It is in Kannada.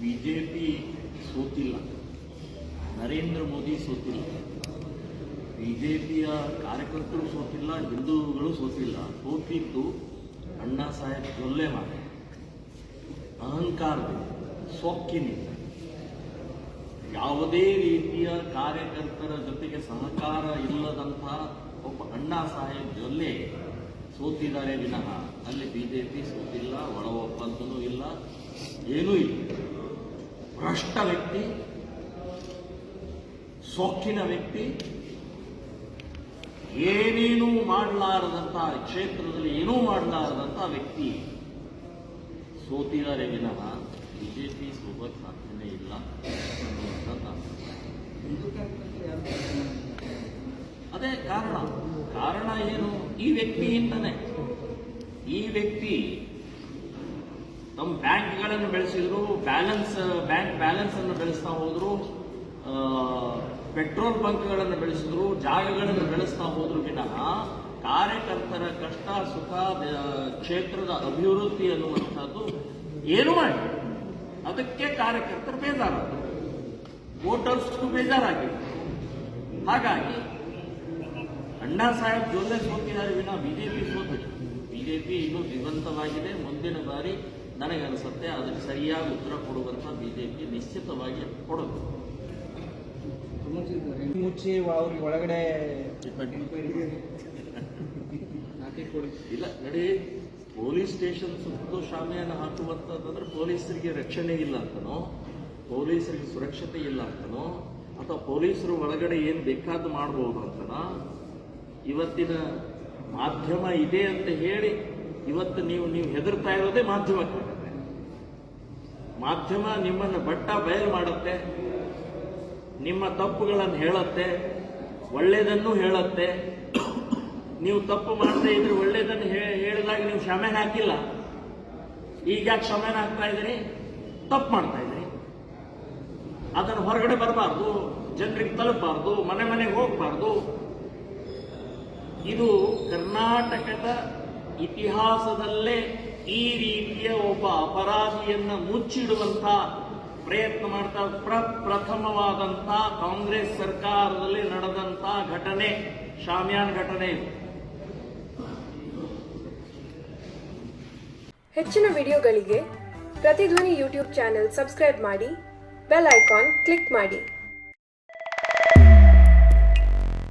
ಬಿಜೆಪಿ ಸೋತಿಲ್ಲ. ನರೇಂದ್ರ ಮೋದಿ ಸೋತಿಲ್ಲ. ಬಿಜೆಪಿಯ ಕಾರ್ಯಕರ್ತರು ಸೋತಿಲ್ಲ, ಹಿಂದೂಗಳು ಸೋತಿಲ್ಲ. ಸೋತಿದ್ದು ಅಣ್ಣಾ ಸಾಹೇಬ್ ಜೊಲ್ಲೆ ಮಾಡಿ ಅಹಂಕಾರದಿಂದ, ಸೊಕ್ಕಿನಿಂದ. ಯಾವುದೇ ರೀತಿಯ ಕಾರ್ಯಕರ್ತರ ಜೊತೆಗೆ ಸಹಕಾರ ಇಲ್ಲದಂತಹ ಒಬ್ಬ ಅಣ್ಣಾ ಸಾಹೇಬ್ ಜೊಲ್ಲೆ ಸೋತಿದ್ದಾರೆ ವಿನಃ. ಅಲ್ಲಿ ಬಿಜೆಪಿ ಸೋತಿಲ್ಲ ಒಳ ಒಪ್ಪಂದನೂ ಇಲ್ಲ, ಏನೂ ಇಲ್ಲ. ಭ್ರಷ್ಟ ವ್ಯಕ್ತಿ, ಸೊಕ್ಕಿನ ವ್ಯಕ್ತಿ, ಏನೇನೂ ಮಾಡಲಾರದಂತಹ ಕ್ಷೇತ್ರದಲ್ಲಿ ಏನೂ ಮಾಡಲಾರದಂಥ ವ್ಯಕ್ತಿ ಸೋತಿದ್ದಾರೆ ವಿನಃ. ಬಿಜೆಪಿ ಸೋಬತ್ ಸಾಧ್ಯನೇ ಇಲ್ಲ ಅನ್ನುವಂಥ ನಾನು ಅದೇ ಕಾರಣ. ಕಾರಣ ಏನು? ಈ ವ್ಯಕ್ತಿಯಿಂದನೇ ಈ ವ್ಯಕ್ತಿ ತಮ್ಮ ಬ್ಯಾಂಕ್ಗಳನ್ನು ಬೆಳೆಸಿದ್ರು, ಬ್ಯಾಲೆನ್ಸ್, ಬ್ಯಾಂಕ್ ಬ್ಯಾಲೆನ್ಸ್ ಅನ್ನು ಬೆಳೆಸ್ತಾ ಹೋದ್ರು ಪೆಟ್ರೋಲ್ ಬಂಕ್ಗಳನ್ನು ಬೆಳೆಸಿದ್ರು, ಜಾಗಗಳನ್ನು ಬೆಳೆಸ್ತಾ ಹೋದ್ರು ವಿನಃ ಕಾರ್ಯಕರ್ತರ ಕಷ್ಟ, ಸುಖ ಕ್ಷೇತ್ರದ ಅಭಿವೃದ್ಧಿ ಅನ್ನುವಂಥದ್ದು ಏನು ಮಾಡಿ ಅದಕ್ಕೆ ಕಾರ್ಯಕರ್ತರು ಬೇಜಾರಾದರು. ವೋಟರ್ಸ್ಗೂ ಬೇಜಾರಾಗಿದೆ. ಹಾಗಾಗಿ ಅಣ್ಣಾ ಸಾಹೇಬ್ ಜೋಲೆ ಸೋತಿದ್ದಾರೆ ವಿನ ಬಿಜೆಪಿ ಸೋತಿದೆ ಬಿಜೆಪಿ ಇನ್ನು ಜೀವಂತವಾಗಿದೆ ಮುಂದಿನ ಬಾರಿ ನನಗನ್ಸುತ್ತೆ ಅದಕ್ಕೆ ಸರಿಯಾಗಿ ಉತ್ತರ ಕೊಡುವಂತ ಬಿಜೆಪಿ ನಿಶ್ಚಿತವಾಗಿ ಕೊಡುತ್ತೆ ಮುಚ್ಚಿ ಅವ್ರಿಗೆ ಒಳಗಡೆ ಇಲ್ಲ ನಡಿ. ಪೊಲೀಸ್ ಸ್ಟೇಷನ್ ಸುತ್ತಲೂ ಶಾಮಿಯಾನ ಹಾಕುವಂತಂದ್ರೆ ಪೊಲೀಸರಿಗೆ ರಕ್ಷಣೆ ಇಲ್ಲ ಅಂತನೋ? ಪೊಲೀಸರಿಗೆ ಸುರಕ್ಷತೆ ಇಲ್ಲ ಅಂತನೋ? ಅಥವಾ ಪೊಲೀಸರು ಒಳಗಡೆ ಏನು ಬೇಕಾದ್ದು ಮಾಡಬಹುದು ಅಂತನೋ? ಇವತ್ತಿನ ಮಾಧ್ಯಮ ಇದೆ ಅಂತ ಹೇಳಿ ಇವತ್ತು ನೀವು ನೀವು ಹೆದರ್ತಾ ಇರೋದೇ ಮಾಧ್ಯಮ. ಮಾಧ್ಯಮ ನಿಮ್ಮನ್ನು ಬಟ್ಟ ಬಯಲು ಮಾಡುತ್ತೆ, ನಿಮ್ಮ ತಪ್ಪುಗಳನ್ನು ಹೇಳುತ್ತೆ ಒಳ್ಳೆಯದನ್ನು ಹೇಳುತ್ತೆ. ನೀವು ತಪ್ಪು ಮಾಡದೇ ಇದ್ರೆ ಒಳ್ಳೆಯದನ್ನು ಹೇಳಿದಾಗ ನೀವು ಕ್ಷಮೆನ ಹಾಕಿಲ್ಲ. ಈಗ ಯಾಕೆ ಹಾಕ್ತಾ ಇದ್ದೀರಿ? ತಪ್ಪು ಮಾಡ್ತಾ ಇದ್ದೀರಿ. ಅದನ್ನು ಹೊರಗಡೆ ಬರಬಾರ್ದು, ಜನರಿಗೆ ತಲುಪಬಾರ್ದು, ಮನೆ ಮನೆಗೆ ಹೋಗಬಾರ್ದು. ಇದು ಕರ್ನಾಟಕದ ಇತಿಹಾಸದಲ್ಲೇ ಈ ರೀತಿಯ ಒಬ್ಬ ಅಪರಾಧಿಯನ್ನು ಮುಚ್ಚಿಡುವಂತ ಪ್ರಯತ್ನ ಮಾಡ್ತಾ ಪ್ರ, ಪ್ರಥಮವಾದಂತ ಕಾಂಗ್ರೆಸ್ ಸರ್ಕಾರದಲ್ಲಿ ನಡೆದಂತ ಘಟನೆ, ಶಾಮಿಯಾನ್ ಘಟನೆ ಹೆಚ್ಚಿನ ವಿಡಿಯೋಗಳಿಗೆ ಪ್ರತಿಧ್ವನಿ ಯೂಟ್ಯೂಬ್ ಚಾನೆಲ್ ಸಬ್ಸ್ಕ್ರೈಬ್ ಮಾಡಿ, ಬೆಲ್ ಐಕಾನ್ ಕ್ಲಿಕ್ ಮಾಡಿ.